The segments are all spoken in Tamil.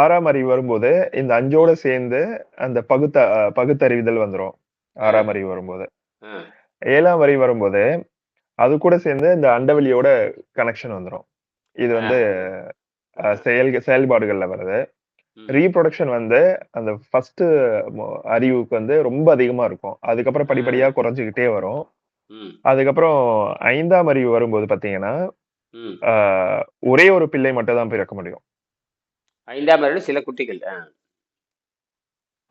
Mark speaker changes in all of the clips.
Speaker 1: ஆறாம் அறிவு வரும்போது இந்த அஞ்சோட சேர்ந்து அந்த பகுத்த பகுத்தறிவுதல் வந்துரும். ஆறாம் அறிவு வரும்போது. ஏழாம் அறிவு வரும்போது அது கூட சேர்ந்து இந்த அண்டவெளியோட கனெக்ஷன் வந்துரும். இது வந்து செயல் செயல்பாடுகள்ல வருது. ரீப்ரொடக்ஷன் வந்து அந்த ஃபர்ஸ்ட் அறிவுக்கு வந்து ரொம்ப அதிகமா இருக்கும். அதுக்கப்புறம். படிப்படியா குறைஞ்சிக்கிட்டே வரும். அதுக்கப்புறம் ஐந்தாம் அறிவு வரும்போது பாத்தீங்கன்னா ஒரே ஒரு பிள்ளை மட்டும் தான் பிறக்க முடியும்.
Speaker 2: ஐந்தாம் அறிவு சில குட்டிகள்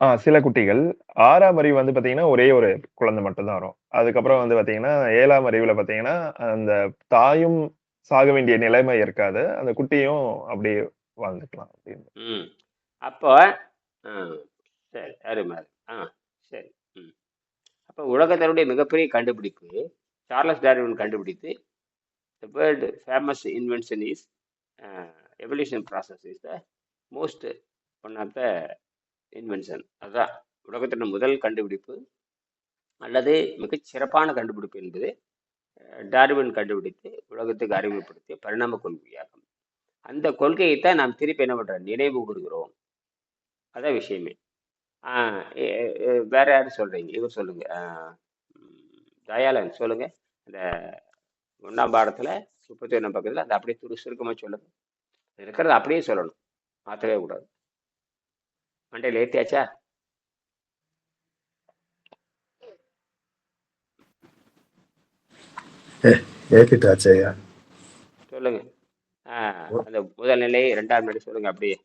Speaker 2: ஆ.
Speaker 1: சில குட்டிகள். ஆறாம் அறிவு வந்து பாத்தீங்கன்னா ஒரே ஒரு குழந்தை மட்டும் தான் வரும். அதுக்கப்புறம் வந்து பாத்தீங்கன்னா ஏழாம் அறிவுல பாத்தீங்கன்னா அந்த தாயும் சாக வேண்டிய நிலைமை இருக்காது. அந்த குட்டியும் அப்படியே வாழ்ந்துக்கலாம் அப்படின்னு.
Speaker 2: அப்போ சரி அருமை. ஆ சரி அப்போ உலகத்தினுடைய மிகப்பெரிய கண்டுபிடிப்பு சார்லஸ் டார்வின் கண்டுபிடித்து the world famous invention is evolution process is the most one of the invention அதுதான் உலகத்தின் முதல் கண்டுபிடிப்பு அல்லது மிகச் சிறப்பான கண்டுபிடிப்பு என்பது டார்வின் கண்டுபிடித்து உலகத்துக்கு அறிமுகப்படுத்திய பரிணாம கொள்கையாகும். அந்த கொள்கையை தான் நாம் திருப்பி என்ன பண்ணுறோம் நினைவு கூறுகிறோம். அதான் விஷயமே. வேற யாரும் சொல்கிறீங்க இவர் சொல்லுங்க. தயாளன் சொல்லுங்க. அந்த ஒன்றாம் பாடத்துல முப்பத்தி ஒன்றாம் பக்கத்துல அதை அப்படியே துரு சுருக்கமா சொல்லுங்க. இருக்கிறத அப்படியே சொல்லணும். மாற்றவே கூடாது. மண்டையில் ஏத்தியாச்சா?
Speaker 3: ஏத்திட்டாச்சு ஐயா.
Speaker 2: சொல்லுங்க. அந்த முதல் நிலை இரண்டாம் நிலை சொல்லுங்க அப்படியே.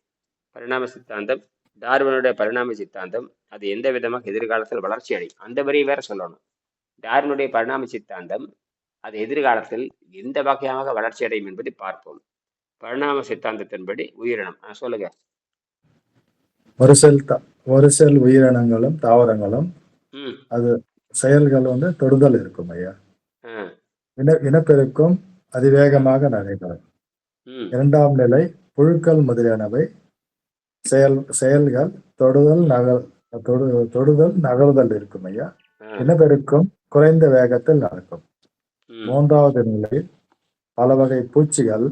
Speaker 2: பரிணாம சித்தாந்தம் டார்வினுடைய பரிணாம சித்தாந்தம் அது எந்த விதமாக எதிர்காலத்தில் வளர்ச்சி அடையும்? அந்த வரி வேற சொல்லணும். டார்வினுடைய பரிணாம சித்தாந்தம் அது எதிர்காலத்தில் எந்த வகையாக வளர்ச்சி அடையும் என்பதை பார்ப்போம். பரிணாம சித்தாந்தத்தின்படி உயிரினம். சொல்லுங்க.
Speaker 3: ஒரு செல் த- ஒரு செல் உயிரினங்களும் தாவரங்களும் அது செயல்கள் வந்து தொடுதல் இருக்கும் ஐயா. இன இனப்பெருக்கம் அதிவேகமாக நடைபெறும். இரண்டாம் நிலை புழுக்கள் முதலியனவை செயல் செயல்கள் தொடுதல் நகர் தொடு தொடுதல் நகர்தல் இருக்கும் ஐயா. இனப்பெருக்கம் குறைந்த வேகத்தில் நடக்கும். மூன்றாவது நிலையில் பல வகை பூச்சிகள்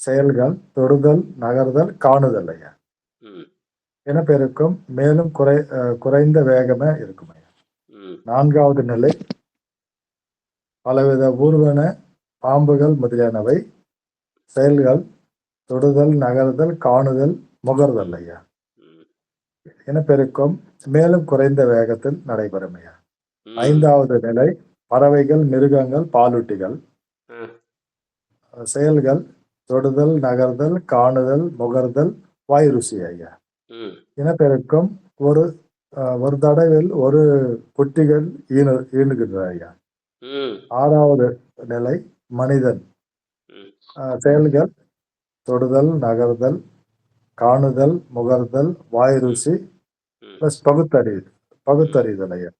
Speaker 3: செயல்கள் தொடுதல் நகர்தல் காணுதல் ஐயா. இனப்பெருக்கம் மேலும் குறை குறைந்த வேகமே இருக்கும் ஐயா. நான்காவது நிலை பலவித ஊர்வன பாம்புகள் முதலியனவை செயல்கள் தொடுதல் நகர்தல் காணுதல் முகர்தல் ஐயா. இனப்பெருக்கம் மேலும் குறைந்த வேகத்தில் நடைபெறும் ஐயா. ஐந்தாவது நிலை பறவைகள் மிருகங்கள் பாலூட்டிகள். செயல்கள் தொடுதல் நகர்தல் காணுதல் முகர்தல் வாய் ருசி ஐயா இனப்பெருக்கம் ஒரு ஒரு தடவில் ஒரு குட்டிகள் ஈனு ஈனுகின்றன ஐயா. ஆறாவது நிலை மனிதன். செயல்கள் தொடுதல் நகர்தல் காணுதல் முகர்தல் வாய் ருசி பிளஸ் பகுத்தறி பகுத்தறிதல் ஐயா.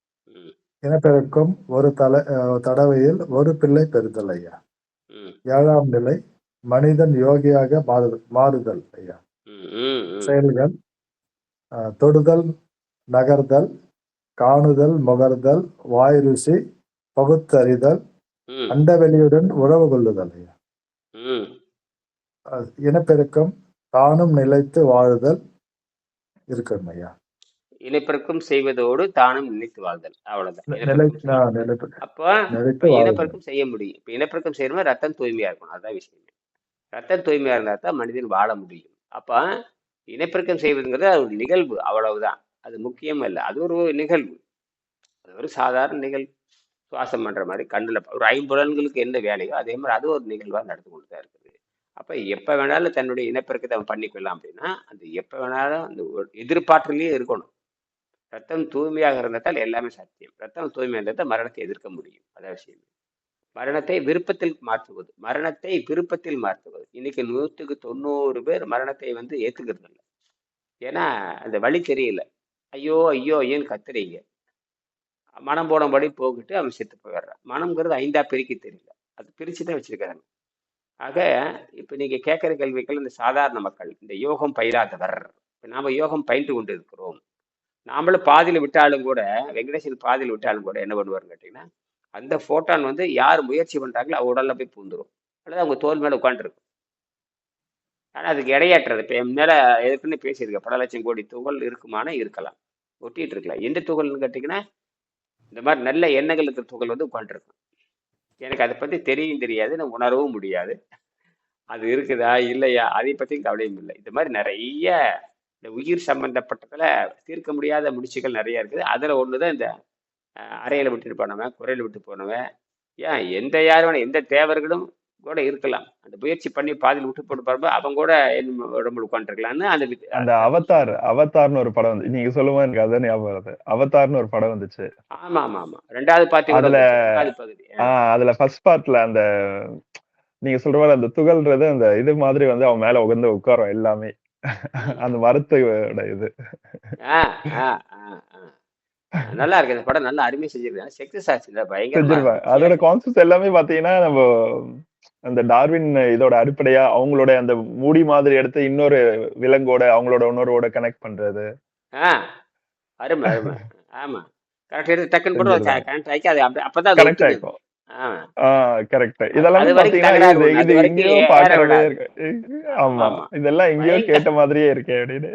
Speaker 3: இனப்பெருக்கம் ஒரு தலை தடவையில் ஒரு பிள்ளை பெறுதல் ஐயா. ஏழாம் நிலை மனிதன் யோகியாக மாறு மாறுதல் ஐயா. செயல்கள் தொடுதல் நகர்தல் காணுதல் முகர்தல் வாய் ருசி பகுத்தறிதல் அண்டவெளியுடன் உறவு கொள்ளுதல் ஐயா. இனப்பெருக்கம் தானும் நிலைத்து வாழுதல் இருக்கணும் ஐயா.
Speaker 2: இனப்பெருக்கம் செய்வதோடு தானும் நினைத்து வாழ்தல். அவ்வளவுதான். அப்போ இப்போ இனப்பெருக்கம் செய்ய முடியும். இப்போ இனப்பெருக்கம் செய்யணுமா ரத்தம் தூய்மையா இருக்கணும். அதான் விஷயம். ரத்தம் தூய்மையா இருந்தா தான் மனிதன் வாழ முடியும். அப்ப இனப்பெருக்கம் செய்வதுங்கிறது அது ஒரு நிகழ்வு. அவ்வளவுதான். அது முக்கியம் இல்லை. அது ஒரு நிகழ்வு. அது ஒரு சாதாரண நிகழ்வு. சுவாசம் பண்ற மாதிரி கண்ணுல ஒரு ஐம்புலன்களுக்கு என்ன வேலையோ அதே மாதிரி அது ஒரு நிகழ்வா நடந்து கொண்டு தான் இருக்குது. அப்ப எப்ப வேணாலும் தன்னுடைய இனப்பெருக்கத்தை அவன் பண்ணிக்கொள்ளலாம் அப்படின்னா அந்த எப்ப வேணாலும் அந்த ஒரு எதிர்பார்ப்புலயே இருக்கணும். ரத்தம் தூய்மையாக இருந்தால் எல்லாமே சத்தியம். ரத்தம் தூய்மையாக இருந்தால் தான் மரணத்தை எதிர்க்க முடியும். அது விஷயம். மரணத்தை விருப்பத்தில் மாற்றுவது. மரணத்தை விருப்பத்தில் மாற்றுவது. இன்னைக்கு நூற்றுக்கு தொண்ணூறு பேர் மரணத்தை வந்து ஏற்றுக்கிறது இல்லை. ஏன்னா அந்த வழி தெரியல. ஐயோ ஐயோ ஐயோன்னு கத்துறீங்க. மனம் போனபடி போகிட்டு அவன் செத்து போயிடுறான். மனம்ங்கிறது ஐந்தா பிரிக்க தெரியல. அது பிரித்து தான் வச்சிருக்காங்க ஆக இப்போ நீங்கள் கேட்குற கேள்விகள் இந்த சாதாரண மக்கள் இந்த யோகம் பயிராதவர் இப்போ நாம் யோகம் பயின்று கொண்டு இருக்கிறோம் நாமளும் பாதியில் விட்டாலும் கூட வெங்கடேசன் பாதியில் விட்டாலும் கூட என்ன பண்ணுவாருன்னு கேட்டிங்கன்னா அந்த ஃபோட்டான் வந்து யார் முயற்சி பண்ணுறாங்களோ அவங்க உடலில் போய் பூந்துரும். அல்லது அவங்க தோல் மேலே உட்காந்துருக்கும் ஆனால் அதுக்கு இடையாற்றுறது இப்போ என் மேலே எதுக்குன்னு பேசியிருக்கேன் பல லட்சம் கோடி துகள் இருக்குமானா இருக்கலாம். ஒட்டிகிட்டு இருக்கலாம். எந்த துகள்னு கேட்டிங்கன்னா இந்த மாதிரி நல்ல எண்ணங்கள் இருக்கிற துகள் வந்து உட்காந்துருக்கும் எனக்கு அதை பற்றி தெரியும் தெரியாது நான் உணரவும் முடியாது. அது இருக்குதா இல்லையா அதை பற்றியும் கவலையும் இல்லை. இந்த மாதிரி நிறைய இந்த உயிர் சம்பந்தப்பட்டதுல தீர்க்க முடியாத முடிச்சுகள் நிறைய இருக்குது. அதுல ஒண்ணுதான் இந்த அஹ், அறையில விட்டுட்டு போனவன் குறையில விட்டு போனவன். ஏன்? எந்த யார் வேணா எந்த தேவர்களும் கூட இருக்கலாம். அந்த முயற்சி பண்ணி பாதியில் விட்டு போட்டு பாருங்க அவங்க கூட உடம்புல உட்காந்துருக்கலாம்னு அந்த
Speaker 1: அந்த அவதார் அவதார்னு ஒரு படம் வந்து நீங்க சொல்லும்போது எனக்கு அதான் ஞாபகம் வருது. அவதார்னு ஒரு படம் வந்துச்சு.
Speaker 2: ஆமா ஆமா ஆமா ரெண்டாவது பாத்தி
Speaker 1: அதுல- அதுல ஃபர்ஸ்ட் பார்ட்ல அந்த நீங்க சொல்ற மாதிரி அந்த துகள்ன்றது அந்த இது மாதிரி வந்து அவன் மேல உட்கார்ந்து உட்காரும் எல்லாமே. அந்த மரத்தோட இது.
Speaker 2: நல்லா இருக்கு. இந்த படம் நல்லா அருமையா செஞ்சிருக்காங்க. சக்சஸ் ஆச்சு.
Speaker 1: செஞ்சிருப்பாங்க அதோட கான்செப்ட் எல்லாமே பாத்தீங்கன்னா நம்ம அந்த டார்வின் இதோட அடிப்படையா அவங்களோட அந்த மூடி மாதிரி எடுத்து இன்னொரு விலங்கோட அவங்களோட உணர்வோட கனெக்ட் பண்றது.
Speaker 2: அருமை அருமை. ஆமா. கரெக்ட் எடுத்து டக்குன்னு கூட. கனெக்ட் ஆகி அது அப்பதான்
Speaker 1: கனெக்ட். ஆயிக்கும். கரெக்ட் இதெல்லாம் பாத்தீங்கன்னா எங்கேயோ பாக்குறதே. இருக்கு ஆமா. இதெல்லாம் எங்கேயோ கேட்ட மாதிரியே இருக்கே அப்படின்னு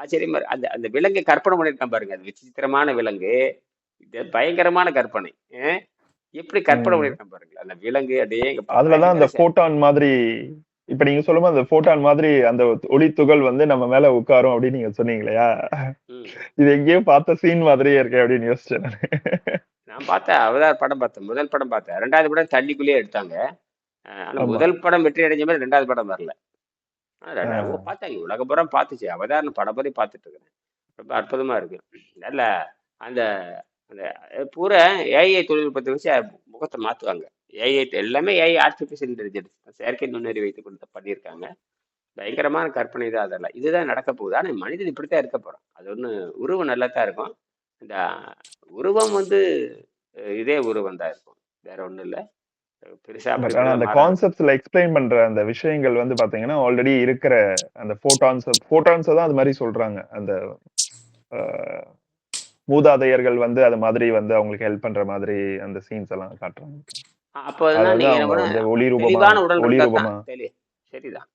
Speaker 2: ஆச்சரியமா. அந்த அந்த விலங்கை கற்பனை பண்ணிருக்கான் பாருங்க அது விசித்திரமான விலங்கு இது பயங்கரமான கற்பனை? எப்படி கற்பனை. பண்ணிருக்கான் பாருங்க அந்த விலங்கு அப்படியே
Speaker 1: அதுலதான் அந்த போட்டான் மாதிரி இப்ப நீங்க சொல்லும்போது அந்த போட்டான் மாதிரி அந்த ஒளி துகள் வந்து நம்ம மேல உட்காரும் அப்படின்னு நீங்க சொன்னீங்க இல்லையா. இது எங்கேயோ பார்த்த சீன் மாதிரியே இருக்கே அப்படின்னு யோசிச்சேன் நானு.
Speaker 2: பார்த்தேன் அவதார் படம் பார்த்தேன். முதல் படம் பார்த்தேன். ரெண்டாவது படம் தண்ணிக்குள்ளேயே எடுத்தாங்க. ஆனா. முதல் படம் வெற்றி அடைஞ்ச மாதிரி ரெண்டாவது படம் வரல. பார்த்தாங்க உலக புறம் பார்த்துச்சு. அவதார் படம் போய் பார்த்துட்டு இருக்கிறேன் ரொம்ப அற்புதமா இருக்கு. நல்ல அந்த அந்த பூரா ஏஐ தொழில்நுட்பத்தை வச்சு முகத்தை மாத்துவாங்க. ஏஐ எல்லாமே ஏஐ ஆர்டிஃபிஷியல் இன்டெலிஜென்ஸ் செயற்கை நுண்ணறி வைத்து கொண்டு பண்ணியிருக்காங்க. பயங்கரமான கற்பனை தான் அதெல்லாம். இதுதான் நடக்க போகுது. ஆனா மனிதன் இப்படித்தான் இருக்க போறான் அது ஒண்ணு உருவம் நல்லா தான் இருக்கும். இந்த உருவம் வந்து இதே உருவம் தான் இருக்கும். வேற ஒண்ணும் இல்ல.
Speaker 1: அந்த. கான்செப்ட்ஸ்ல எக்ஸ்பிளைன் பண்ற அந்த விஷயங்கள் வந்து பாத்தீங்கன்னா ஆல்ரெடி இருக்கிற அந்த போட்டான்ஸ் போட்டான்ஸ் தான் அது மாதிரி சொல்றாங்க. அந்த மூதாதையர்கள் வந்து அது மாதிரி வந்து அவங்களுக்கு ஹெல்ப் பண்ற மாதிரி அந்த சீன்ஸ் எல்லாம் காட்டுறாங்க.
Speaker 2: அப்போ
Speaker 1: ஒளி ரூபமா ஒளி ரூபமா
Speaker 2: சரிதான்.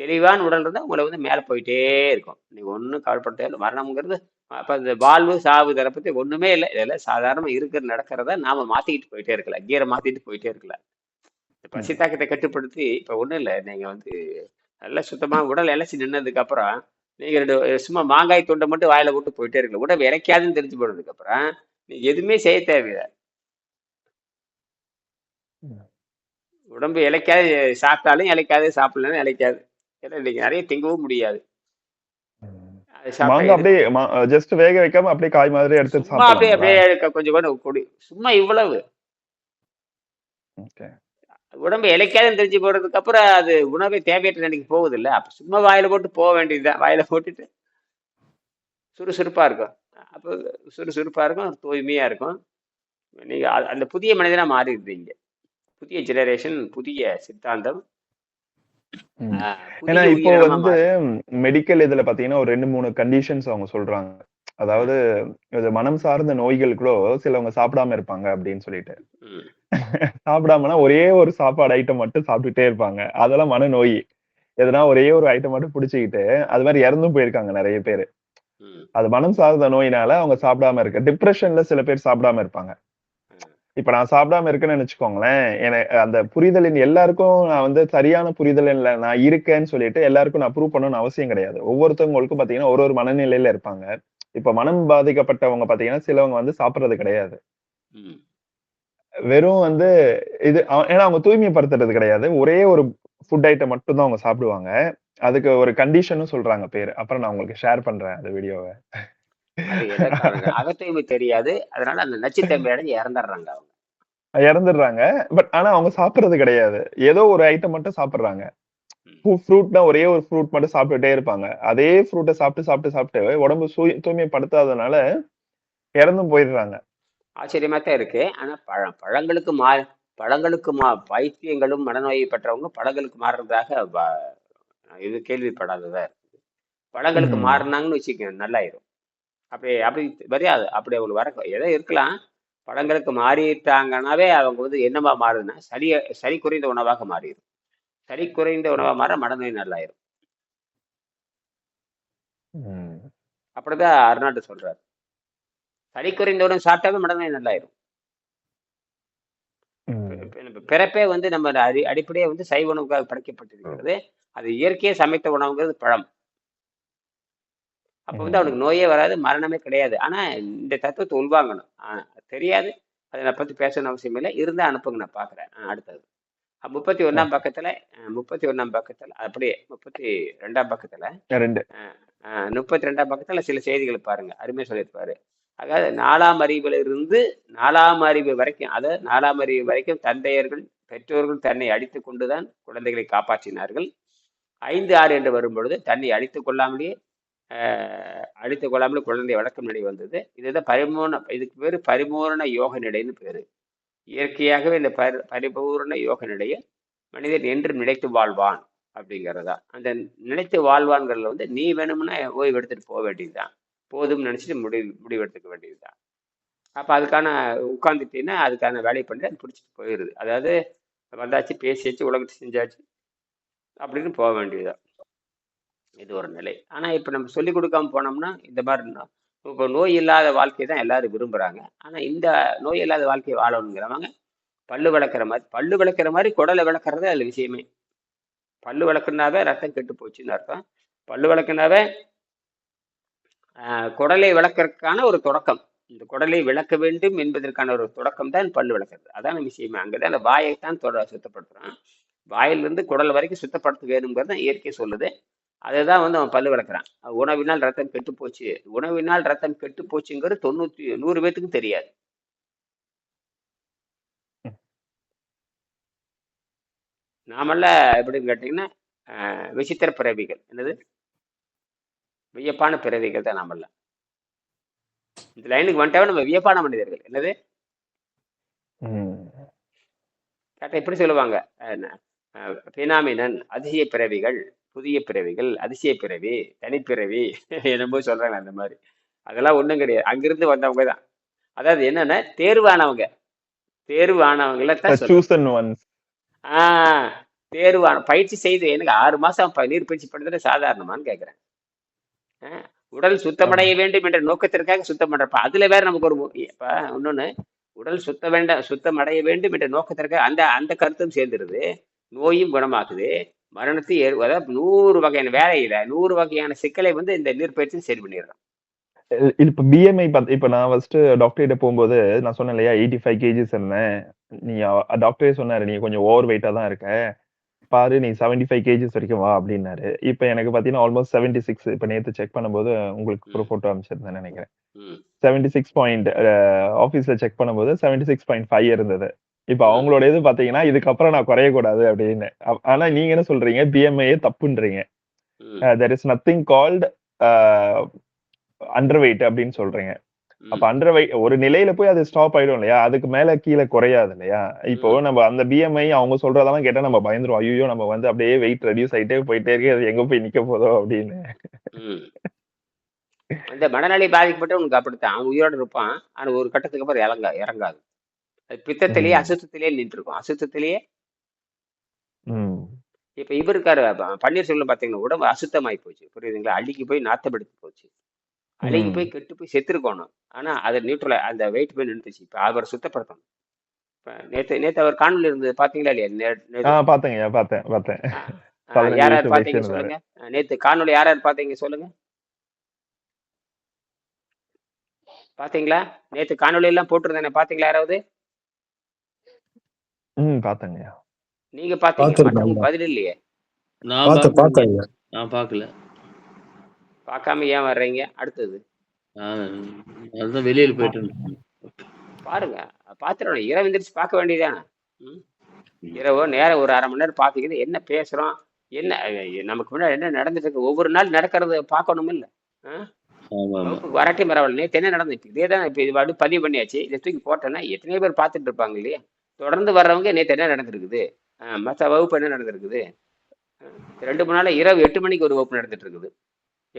Speaker 2: தெளிவான உடல் இருந்தா உங்களை வந்து மேல போயிட்டே இருக்கும். நீங்க ஒண்ணும் கவலைப்பட தேவையில்ல மரணம்ங்கிறது அப்ப இந்த வாழ்வு சாவு இதை பத்தி ஒண்ணுமே இல்லை. இதெல்லாம் சாதாரணமா இருக்கிற நடக்கிறத நாம மாத்திக்கிட்டு போயிட்டே இருக்கலாம். கீரை மாத்திட்டு போயிட்டே இருக்கலாம். இந்த பசி தாக்கத்தை கட்டுப்படுத்தி இப்ப ஒண்ணும் இல்லை. நீங்க வந்து நல்லா சுத்தமா உடல் இழைச்சி நின்னதுக்கு அப்புறம் நீங்க ரெண்டு சும்மா மாங்காய் துண்டை மட்டும் வாயில போட்டு போயிட்டே இருக்கலாம். உடம்பு இழைக்காதுன்னு தெரிஞ்சு போனதுக்கு அப்புறம் நீங்க எதுவுமே செய்ய தேவையில்லை. உடம்பு இழைக்காது சாப்பிட்டாலும் இழைக்காது சாப்பிடலன்னு இழைக்காது ஏன்னா நீங்க நிறைய திங்கவும் முடியாது.
Speaker 1: அப்படியே ஜஸ்ட் வேக வைக்காம அப்படியே காய் மாதிரி எடுத்து
Speaker 2: அப்படியே அப்படியே கொஞ்சம் கொஞ்சம் கொடி சும்மா இவ்வளவு. உடம்பு இழைக்காதுன்னு தெரிஞ்சு போறதுக்கு அப்புறம் அது உணவே தேவையற்ற நிலைக்கு போகுது இல்ல அப்ப சும்மா வாயில போட்டு போக வேண்டியதுதான் வாயில போட்டுட்டு சுறுசுறுப்பா இருக்கும். அப்போ சுறுசுறுப்பா இருக்கும் தூய்மையா இருக்கும். நீங்க அந்த புதிய மனிதனா மாறி இருந்தீங்க புதிய ஜெனரேஷன் புதிய சித்தாந்தம்.
Speaker 1: ஏன்னா இப்போ வந்து மெடிக்கல் இதுல பாத்தீங்கன்னா ஒரு ரெண்டு மூணு கண்டிஷன்ஸ் அவங்க சொல்றாங்க. அதாவது இது மனம் சார்ந்த நோய்களுக்குள்ளோ சிலவங்க சாப்பிடாம இருப்பாங்க அப்படின்னு சொல்லிட்டு. சாப்பிடாமனா ஒரே ஒரு சாப்பாடு ஐட்டம் மட்டும் சாப்பிட்டுட்டே இருப்பாங்க. அதெல்லாம் மனநோய். எதனா ஒரே ஒரு ஐட்டம் மட்டும் பிடிச்சிக்கிட்டு அது மாதிரி இறந்தும் போயிருக்காங்க நிறைய பேர். அது மனம் சார்ந்த நோயினால அவங்க சாப்பிடாம இருக்க டிப்ரெஷன்ல சில பேர் சாப்பிடாம இருப்பாங்க. இப்ப நான் சாப்பிடாம இருக்கேன்னு நினைச்சுக்கோங்களேன். எனக்கு அந்த புரிதலின் எல்லாருக்கும் நான் வந்து சரியான புரிதல் இல்ல நான் இருக்கேன்னு சொல்லிட்டு எல்லாருக்கும் நான் ப்ரூவ் பண்ணணும்னு அவசியம் கிடையாது. ஒவ்வொருத்தவங்களுக்கும் பாத்தீங்கன்னா ஒரு ஒரு மனநிலையில இருப்பாங்க. இப்ப மனம் பாதிக்கப்பட்டவங்க பாத்தீங்கன்னா சிலவங்க வந்து சாப்பிடுறது கிடையாது. வெறும் வந்து இது ஏன்னா அவங்க தூய்மைப்படுத்துறது கிடையாது. ஒரே ஒரு ஃபுட் ஐட்டம் மட்டும் தான் அவங்க சாப்பிடுவாங்க. அதுக்கு ஒரு கண்டிஷனும் சொல்றாங்க பேரு. அப்புறம் நான் உங்களுக்கு ஷேர் பண்றேன் அந்த வீடியோவை
Speaker 2: அகத்தூய்மை தெரியாது. அதனால அந்த நச்சுத்தன்மை அடைஞ்சு இறந்துடுறாங்க அவங்க.
Speaker 1: இறந்துடுறாங்க. பட் ஆனா அவங்க சாப்பிடுறது கிடையாது. ஏதோ ஒரு ஐட்டம் மட்டும் சாப்பிடுறாங்க. ஃப்ரூட்னா ஒரே ஒரு ஃப்ரூட் மட்டும் சாப்பிட்டுட்டே இருப்பாங்க. அதே ஃப்ரூட்டை சாப்பிட்டு சாப்பிட்டு சாப்பிட்டு உடம்பு தூய்மைப்படுத்தாதனால இறந்தும் போயிடுறாங்க.
Speaker 2: ஆச்சரியமா தான் இருக்கு. ஆனா பழம் பழங்களுக்கு மா பழங்களுக்கு மா பைத்தியங்களும் மனநோயை பெற்றவங்க பழங்களுக்கு மாறுறதாக இது கேள்விப்படாததா இருக்கு. பழங்களுக்கு. மாறினாங்கன்னு வச்சுக்கோங்க நல்லாயிரும். அப்படி அப்படி வரையாது அப்படி அவங்களுக்கு வர ஏதோ இருக்கலாம். பழங்களுக்கு மாறிட்டாங்கன்னாவே அவங்க வந்து என்னவா மாறுதுன்னா சளி சளி குறைந்த உணவாக மாறிடும். சளி குறைந்த உணவா மாற மனநோய் நல்லாயிரும். அப்படிதான் அர்னால்டு சொல்றாரு. சளி குறைந்த உணவு சாப்பிட்டாவே மனநோய் நல்லாயிரும். பிறப்பே வந்து நம்ம அடி அடிப்படையே வந்து சைவ உணவுக்காக படைக்கப்பட்டிருக்கிறது. அது இயற்கையே சமைத்த உணவுங்கிறது பழம். அப்ப வந்து. அவனுக்கு நோயே வராது மரணமே கிடையாது. ஆனா இந்த தத்துவத்தை உள்வாங்கணும். தெரியாது. அதை நான் பத்தி பேசணும் அவசியம் இல்லை. இருந்தா அனுப்புங்க நான் பாக்குறேன். ஆ, அடுத்தது. முப்பத்தி ஒண்ணாம் பக்கத்துல முப்பத்தி ஒண்ணாம் பக்கத்துல அப்படியே முப்பத்தி ரெண்டாம் பக்கத்துல
Speaker 1: ரெண்டு.
Speaker 2: முப்பத்தி ரெண்டாம் பக்கத்துல சில செய்திகளை பாருங்க. அருமையா சொல்லியிருப்பாரு. அதாவது நாலாம் அறிவுல இருந்து நாலாம் அறிவு வரைக்கும் அதாவது நாலாம் அறிவு வரைக்கும் தந்தையர்கள் பெற்றோர்கள் தன்னை அடித்து கொண்டுதான் குழந்தைகளை காப்பாற்றினார்கள். ஐந்து ஆறு என்று வரும்பொழுது தன்னை அழித்துக் கொள்ளாமலேயே ஆஹ் கொள்ளாமல் குழந்தை வழக்கம் நிலை வந்தது. இதுதான் பரிபூர்ண இதுக்கு பேர் பரிபூரண யோக நிலைன்னு பேர். இயற்கையாகவே இந்த பரி பரிபூரண யோக நிலையை மனிதன் என்றும் நிலைத்து வாழ்வான் அப்படிங்கிறதா. அந்த நிலைத்து வாழ்வான்கிறதுல வந்து நீ வேணும்னா ஓய்வு எடுத்துகிட்டு போக வேண்டியதுதான். போதும்னு நினச்சிட்டு முடிவு முடிவெடுத்துக்க வேண்டியது வேண்டியதுதான். அப்போ அதுக்கான உட்காந்துட்டீங்கன்னா அதுக்கான வேலையை பண்ணி அது பிடிச்சிட்டு போயிடுது. அதாவது வந்தாச்சு பேசியாச்சு உலகத்தை செஞ்சாச்சு அப்படின்னு போக வேண்டியதுதான். இது ஒரு நிலை. ஆனால் இப்போ நம்ம சொல்லி கொடுக்காம போனோம்னா இந்த மாதிரி இப்போ நோய் இல்லாத வாழ்க்கையை தான் எல்லாரும் விரும்புகிறாங்க ஆனால் இந்த நோய் இல்லாத வாழ்க்கையை வாழணுங்கிறவங்க பல்லு விளக்குற மாதிரி பல்லு விளக்குற மாதிரி குடலை விளக்குறது அதில் விஷயமே. பல்லு விளக்குனாவே ரத்தம் கெட்டு போச்சுன்னு அர்த்தம். பல்லு விளக்குனாவே குடலை விளக்கறதுக்கான ஒரு தொடக்கம். இந்த குடலை விளக்க வேண்டும் என்பதற்கான ஒரு தொடக்கம் தான் பல்லு விளக்குறது. அதான விஷயமே. அங்கதான் அந்த வாயை தான் தொட சுத்தப்படுத்துறான். வாயிலிருந்து குடல் வரைக்கும் சுத்தப்படுத்த வேணுங்கிறது தான் இயற்கை சொல்லுது. அதுதான் வந்து அவன் பல்லு விளக்குறான். உணவினால் ரத்தம் கெட்டு போச்சு உணவினால் ரத்தம் கெட்டு போச்சுங்கிறது தொண்ணூத்தி நூறு பேத்துக்கும் தெரியாது. நாமெல்லாம் எப்படின்னு கேட்டிங்கன்னா விசித்திர பிறவிகள். என்னது? வியப்பான பிறவிகள் தான் நாமெல்லாம். இந்த லைனுக்கு வந்துட்டாவே நம்ம வியப்பான மனிதர்கள். என்னது. கேட்டா இப்படி சொல்லுவாங்க. பினாமினன் அதிசய பிறவிகள். புதிய பிறவிகள் அதிசய பிறவி தனிப்பிறவி என்னமோ சொல்றாங்க அந்த மாதிரி. அதெல்லாம் ஒண்ணும் கிடையாது. அங்கிருந்து வந்தவங்க தான். அதாவது என்னன்னா தேர்வானவங்க. தேர்வானவங்கள தான் ஆஹ் தேர்வான பயிற்சி செய்து எனக்கு ஆறு மாசம் நீர் பயிற்சி பண்றது சாதாரணமான்னு கேக்குறேன். ஆஹ் உடல் சுத்தமடைய வேண்டும் என்ற நோக்கத்திற்காக சுத்தம் பண்றப்ப அதுல வேற நமக்கு ஒரு இப்ப இன்னொன்னு உடல் சுத்த வேண்டாம் சுத்தம் அடைய வேண்டும் என்ற நோக்கத்திற்காக அந்த அந்த கருத்தும் சேர்ந்துருது. நோயும் குணமாக்குது மரணத்தை அதாவது நூறு வகையான வேலையில நூறு வகையான சிக்கலை வந்து இந்த நீர்ப்பயிற்சி சரி பண்ணிடுறோம்
Speaker 1: இ- இப்ப பிஎம்ஐ பார்த்து இப்ப நான் ஃபர்ஸ்ட் டாக்டர் கிட்ட போகும்போது நான் சொன்னேன் இல்லையா எயிட்டி ஃபைவ் கேஜிஸ் இருந்தேன் நீ டாக்டரே சொன்னாரு நீ கொஞ்சம் ஓவர் வெயிட்டா தான் இருக்க. பாரு நீ செவன்டி ஃபைவ் கேஜிஸ் வரைக்கும் வா அப்படின்னாரு. இப்ப எனக்கு பாத்தீங்கன்னா ஆல்மோஸ்ட் செவன்டி சிக்ஸ் இப்ப நேத்து செக் பண்ணும்போது உங்களுக்கு ஒரு
Speaker 2: ம்.
Speaker 1: போட்டோ அனுப்பிச்சிருந்தேன் நினைக்கிறேன். செவன்டி சிக்ஸ் பாயிண்ட் ஆஃபீஸ்ல செக் பண்ணும்போது செவன்டி சிக்ஸ் பாயிண்ட் ஃபைவ் இருந்தது. இப்ப அவங்களோட இது பாத்தீங்கன்னா இதுக்கப்புறம் நான் குறையக்கூடாது அப்படின்னு. அப்- ஆனா நீங்க என்ன சொல்றீங்க? பிஎம்ஐயே தப்புன்றீங்க. There is nothing called underweight அப்படின்னு சொல்றீங்க. அப்ப அண்டர் வெயிட் ஒரு நிலையில போய் அது ஸ்டாப் ஆயிடும் இல்லையா? அதுக்கு மேல கீழே குறையாது இல்லையா? இப்போ. நம்ம அந்த பிஎம்ஐ அவங்க சொல்றதெல்லாம் கேட்டா நம்ம பயந்துரும் ஐயோ நம்ம வந்து அப்படியே வெயிட் ரெடியூஸ் ஆயிட்டே போயிட்டே இருக்கு அது எங்க போய் நிக்க போதோ அப்படின்னு.
Speaker 2: ம். அந்த மனநிலை பாதிக்கப்பட்டவனுக்கு அப்படித்தான். அவன் உயிரோடு இருப்பான். ஆனா ஒரு கட்டத்துக்கு அப்புறம் இறங்க இறங்காது. பித்தத்திலேயே. அசுத்தத்திலேயே நின்று இருக்கும் அசுத்தத்திலேயே. இப்ப இவர் இருக்காரு பன்னீர்செல்வம் பாத்தீங்கன்னா உடம்பு அசுத்தமாயி போச்சு. புரியுதுங்களா? அழுகி போய் நாத்தப்படுத்தி போச்சு. அழுகி. போய் கெட்டு போய் செத்துருக்கணும். ஆனா அதை நியூட்ரல் அந்த வெயிட் போய் நின்றுச்சு இப்ப அவர் சுத்தப்படுத்தணும். இப்ப நேத்து நேத்து அவர் காணொலி இருந்தது பாத்தீங்களா இல்லையா?
Speaker 1: பாத்தேங்க பார்த்தேன் பார்த்தேன்
Speaker 2: யார் யார் பாத்தீங்க சொல்லுங்க. நேத்து காணொலி யார் யார் பாத்தீங்க சொல்லுங்க. பாத்தீங்களா? நேத்து காணொலி எல்லாம் போட்டிருந்தேனே பாத்தீங்களா யாராவது?
Speaker 1: ம் பாத்தேங்க
Speaker 2: நீங்க பாத்தீங்க?
Speaker 3: பார்த்திருக்கேன்
Speaker 2: மற்றவங்க பதில் இல்லையே
Speaker 4: நான்
Speaker 3: பார்த்து
Speaker 4: பார்க்கலைங்க நான் பார்க்கல
Speaker 2: பார்க்காம ஏன் வர்றீங்க? அடுத்தது.
Speaker 4: நான் அதுதான் வெளியில போயிட்டு இருந்தேன்.
Speaker 2: பாருங்க. பாத்துறோம் இரவு எந்திரிச்சு பார்க்க வேண்டியதானே ம்? இரவோ நேரம் ஒரு அரை மணி நேரம் பார்த்துக்கிது என்ன பேசுறோம்? என்ன நமக்கு முன்னாடி என்ன நடந்துட்டு இருக்கு? ஒவ்வொரு நாள் நடக்கிறது பார்க்கணும் இல்ல.
Speaker 4: ஆமா ஆமா.
Speaker 2: வகுப்புக்கு வராட்டி பரவாயில்ல நேற்று என்ன இதே தான் இப்போ இது பாட்டு பதிவு பண்ணியாச்சு. இதை தூக்கி போட்டேன்னா எத்தனை பேர் பார்த்துட்டு இருப்பாங்க இல்லையா? தொடர்ந்து வர்றவங்க நேற்று என்ன நடந்திருக்குது? மற்ற வகுப்பு என்ன நடந்திருக்குது? ரெண்டு மூணு நாள் இரவு எட்டு மணிக்கு ஒரு வகுப்பு நடந்துட்டு இருக்குது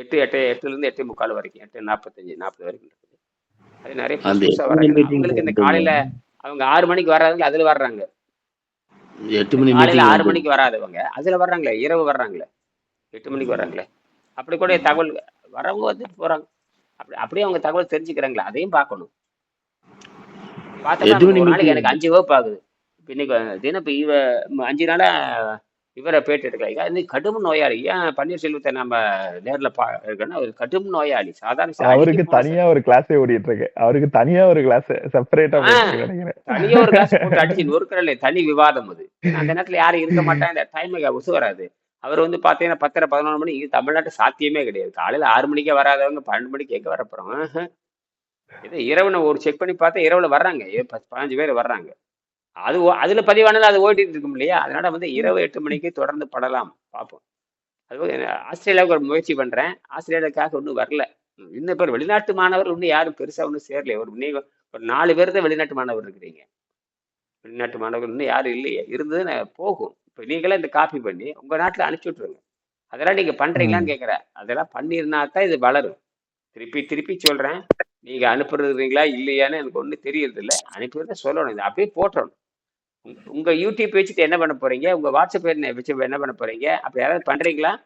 Speaker 2: எட்டு எட்டு எட்டுலேருந்து எட்டு முக்கால் வரைக்கும். எட்டு நாற்பத்தஞ்சு நாற்பது வரைக்கும் இருக்குது அது நிறைய புதுசாக வராங்க. அவங்களுக்கு இந்த காலையில் அவங்க ஆறு மணிக்கு வர்றாங்க அதில் வர்றாங்க.
Speaker 4: எட்டு மணி
Speaker 2: காலையில ஆறு மணிக்கு வராதவங்க அதுல வர்றாங்களே இரவு வர்றாங்களே. எட்டு மணிக்கு வர்றாங்களே. அப்படி கூட தகவல் வரவங்க வந்துட்டு போறாங்க. அப்படி அப்படியே அவங்க தகவல் தெரிஞ்சுக்கிறாங்களே அதையும் பார்க்கணும். ஒரு
Speaker 4: மீட்டிங்
Speaker 2: எனக்கு அஞ்சு வகுப்பு ஆகுது. இப்ப இன்னைக்கு தினம் இப்ப இவ அஞ்சு நாளா இவரை பேட்டு எடுக்கலாம் இன்னைக்கு கடும் நோயாளி. ஏன் பன்னீர்செல்வத்தை நம்ம நேர்ல பா இருக்கோன்னா அவர் கடும் நோயாளி. சாதாரண
Speaker 1: அவருக்கு தனியா ஒரு கிளாஸே ஓடிட்டு இருக்கு. அவருக்கு தனியா ஒரு கிளாஸ் செப்பரேட்டா
Speaker 2: தனியா ஒரு கிளாஸ் போட்டு அடிச்சு நொறுக்கிறல தனி விவாதம் அது. அந்த நேரத்துல யாரும் இருக்க மாட்டாங்க. டைமுக்கு ஒசு வராது. அவர் வந்து பாத்தீங்கன்னா பத்தரை பதினொன்று மணி இது தமிழ்நாட்டு சாத்தியமே கிடையாது. காலையில ஆறு மணிக்கே வராதவங்க பன்னெண்டு மணிக்கு எங்க வரப்போறோம்? இது இரவுன ஒரு செக் பண்ணி பார்த்தா இரவுல வர்றாங்க. ஏ- பத்து பதினஞ்சு பேர் வர்றாங்க. அது அதுல பதிவானது அது ஓடிட்டு இருக்கும் இல்லையா? அதனால வந்து இரவு எட்டு மணிக்கு தொடர்ந்து படலாம். பார்ப்போம். அது ஆஸ்திரேலியாவுக்கு ஒரு முயற்சி பண்றேன். ஆஸ்திரேலியாவுக்காக ஒன்றும் வரல. இன்னும் பேர் வெளிநாட்டு மாணவர்கள் இன்னும் யாரும் பெருசா ஒன்றும் சேரலையே. ஒரு நீங்க ஒரு நாலு பேர் தான் வெளிநாட்டு மாணவர் இருக்கிறீங்க. வெளிநாட்டு மாணவர்கள் இன்னும் யாரும் இல்லையே. இருந்தது நான் போகும். இப்போ நீங்களே இந்த காப்பி பண்ணி உங்க நாட்டுல அனுப்பிச்சி விட்ருங்க அதெல்லாம் நீங்க பண்றீங்களான்னு
Speaker 1: ம்.
Speaker 2: கேட்குறேன் அதெல்லாம் பண்ணிருந்தா தான் இது வளரும். திருப்பி திருப்பி சொல்றேன். நீங்க அனுப்புறீங்களா இல்லையான்னு எனக்கு ஒன்றும் தெரியறது இல்லை அனுப்பிடுறத சொல்லணும். இதை அப்படியே போட்டுறணும் உங்க- உங்க யூடியூப் வச்சுட்டு என்ன பண்ண போறீங்க? உங்க வாட்ஸ்அப் என்ன வச்சு என்ன பண்ண போறீங்க? அப்ப யாராவது பண்றீங்களா?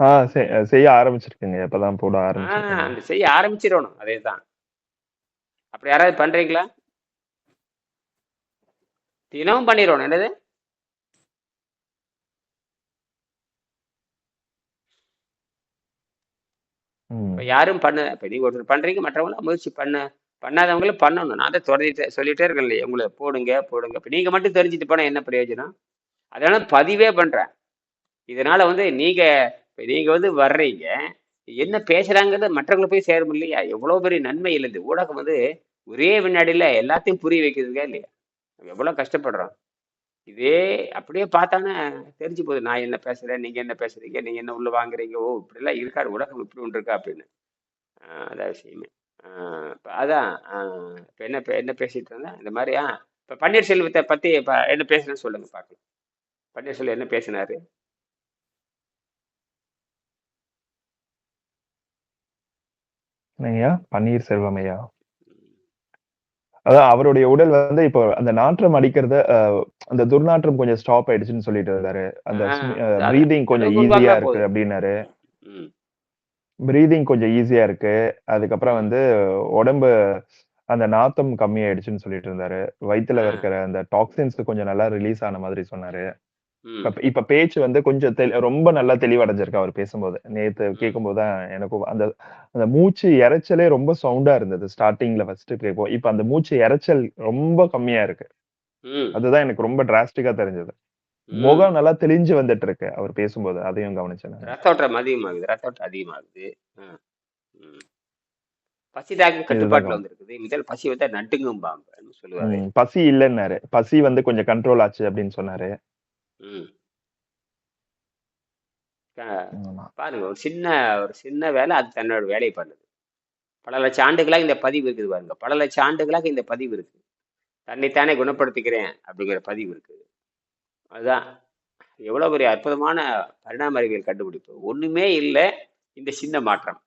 Speaker 1: ஆ செய்ய ஆரம்பிச்சிருக்கேங்க. இப்பதான் போட
Speaker 2: ஆ
Speaker 1: ஆரம்பிச்சிருக்கேங்க
Speaker 2: அந்த செய்ய ஆரம்பிச்சிடணும். அதே தான் அப்படி யாராவது பண்றீங்களா? தினமும் பண்ணிடணும். என்னது? யாரும் பண்ண இப்போ நீங்கள் ஒருத்தர் பண்ணுறீங்க மற்றவங்களும் முயற்சி பண்ண. பண்ணாதவங்களும் பண்ணணும். நான் தான் தொடர்ந்து சொல்லிட்டே இருக்கேன் இல்லையா? உங்களை போடுங்க போடுங்க. இப்போ நீங்கள் மட்டும் தெரிஞ்சுட்டு போனால் என்ன பிரயோஜனம்? அதனால பதிவே பண்ணுறேன் இதனால வந்து நீங்கள் இப்போ நீங்கள் வந்து வர்றீங்க. என்ன பேசுகிறாங்கிறது மற்றவங்களை போய் சேரும் இல்லையா? எவ்வளோ பெரிய நன்மை இல்லை ஊடகம் வந்து ஒரே வினாடியில் எல்லாத்தையும் புரிய வைக்குதுங்க இல்லையா? எவ்வளோ கஷ்டப்படுறோம். இதே அப்படியே பார்த்தானே தெரிஞ்சு போகுது. நான் என்ன பேசுகிறேன் நீங்கள் என்ன பேசுகிறீங்க நீங்கள் என்ன உள்ள வாங்குறீங்க? ஓ இப்படிலாம் இருக்காரு உலகம் இப்படி ஒன்று இருக்கா அப்படின்னு. அதான் விஷயமே. இப்போ இப்ப அதான் இப்போ என்ன பே- என்ன பேசிட்டு இருந்தேன்? இந்த மாதிரி ஆ இப்போ பன்னீர்செல்வத்தை பற்றி இப்போ என்ன பேசுறேன்னு சொல்லுங்க பார்க்கலாம். பன்னீர்செல்வம் என்ன பேசினாரு?
Speaker 1: ஐயா பன்னீர் செல்வம் ஐயா? அதான் அவருடைய உடல் வந்து இப்போ அந்த நாற்றம் அடிக்கிறத அந்த துர்நாற்றம் கொஞ்சம் ஸ்டாப் ஆயிடுச்சுன்னு சொல்லிட்டு இருந்தாரு அந்த ப்ரீதிங் கொஞ்சம் ஈஸியா இருக்கு அப்படின்னாரு. ப்ரீதிங் கொஞ்சம் ஈஸியா இருக்கு. அதுக்கப்புறம் வந்து உடம்பு அந்த நாத்தம் கம்மியாயிடுச்சுன்னு சொல்லிட்டு இருந்தாரு. வயித்துல
Speaker 2: ஆஹ்
Speaker 1: இருக்கிற அந்த டாக்ஸின்ஸ் கொஞ்சம் நல்லா ரிலீஸ் ஆன மாதிரி சொன்னாரு. இப்ப பேச்சு வந்து கொஞ்சம் ரொம்ப நல்லா தெளிவடைஞ்சிருக்கு அவர் பேசும்போது. நேத்து கேட்கும்போது தான் எனக்கும் அந்த அந்த மூச்சு இரைச்சலே ரொம்ப சவுண்டா இருந்தது ஸ்டார்டிங்ல ஃபர்ஸ்ட் கேட்கும் இப்ப அந்த மூச்சு இரைச்சல் ரொம்ப கம்மியா இருக்கு. அதுதான் எனக்கு ரொம்ப டிராஸ்டிக்கா தெரிஞ்சது. முகம் நல்லா தெளிஞ்சு வந்துட்டு இருக்கு அவர் பேசும்போது. அதையும் கவனிச்சேன்.
Speaker 2: ரத்த ஓட்டம் அதிகமாகுது ரத்த ஓட்டம் அதிகமாகுது. பசி தாக்கம் கட்டுப்பாட்டில் வந்திருக்குது. முதல் பசி வந்தா நட்டுங்கும் பாம்புன்னு சொல்லுவாரு.
Speaker 1: ம், பசி இல்லைன்னாரு. பசி வந்து கொஞ்சம் கண்ட்ரோல் ஆச்சு அப்படின்னு சொன்னாரு.
Speaker 2: ம்.
Speaker 1: ஆமா.
Speaker 2: பாருங்க ஒரு சின்ன ஒரு சின்ன வேலை அது தன்னோட வேலையை பண்ணுது. பல லட்சம் ஆண்டுகளாக இந்த பதிவு இருக்குது பாருங்க. பல லட்சம் ஆண்டுகளாக இந்த பதிவு இருக்கு தன்னைத்தானே குணப்படுத்திக்கிறேன் அப்படிங்கிற பதிவு இருக்குது. அதுதான். எவ்வளோ பெரிய அற்புதமான பரிணாம அறிவியல் கண்டுபிடிப்பு. ஒண்ணுமே இல்லை இந்த சின்ன மாற்றம்.